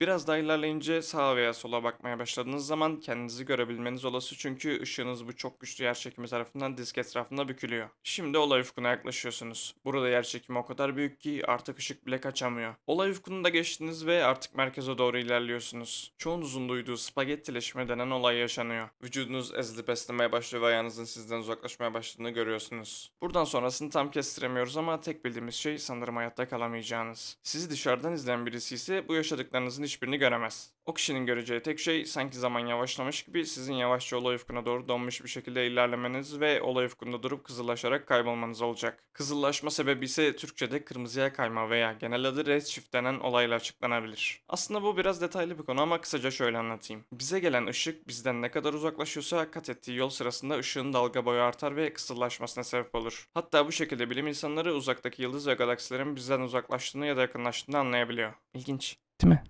Biraz daha ilerleyince sağa veya sola bakmaya başladığınız zaman kendinizi görebilmeniz olası çünkü ışığınız bu çok güçlü yer çekimi tarafından disk etrafında bükülüyor. Şimdi olay ufkuna yaklaşıyorsunuz. Burada yer çekimi o kadar büyük ki artık ışık bile kaçamıyor. Olay ufkunu da geçtiniz ve artık merkeze doğru ilerliyorsunuz. Çoğunuzun duyduğu spagettileşme denen olay yaşanıyor. Vücudunuz ezilip esnemeye başlıyor ve ayağınızın sizden uzaklaşmaya başladığını görüyorsunuz. Buradan sonrasını tam kestiremiyoruz ama tek bildiğimiz şey sanırım hayatta kalamayacağınız. Sizi dışarıdan izleyen birisi ise bu yaşadıklarınızın hiçbirini göremez. O kişinin göreceği tek şey sanki zaman yavaşlamış gibi sizin yavaşça olay ufkuna doğru donmuş bir şekilde ilerlemeniz ve olay ufkunda durup kızıllaşarak kaybolmanız olacak. Kızıllaşma sebebi ise Türkçe'de kırmızıya kayma veya genel adı redshift denen olayla açıklanabilir. Aslında bu biraz detaylı bir konu ama kısaca şöyle anlatayım. Bize gelen ışık bizden ne kadar uzaklaşıyorsa kat ettiği yol sırasında ışığın dalga boyu artar ve kısırlaşmasına sebep olur. Hatta bu şekilde bilim insanları uzaktaki yıldız ve galaksilerin bizden uzaklaştığını ya da yakınlaştığını anlayabiliyor. İlginç. Değil mi?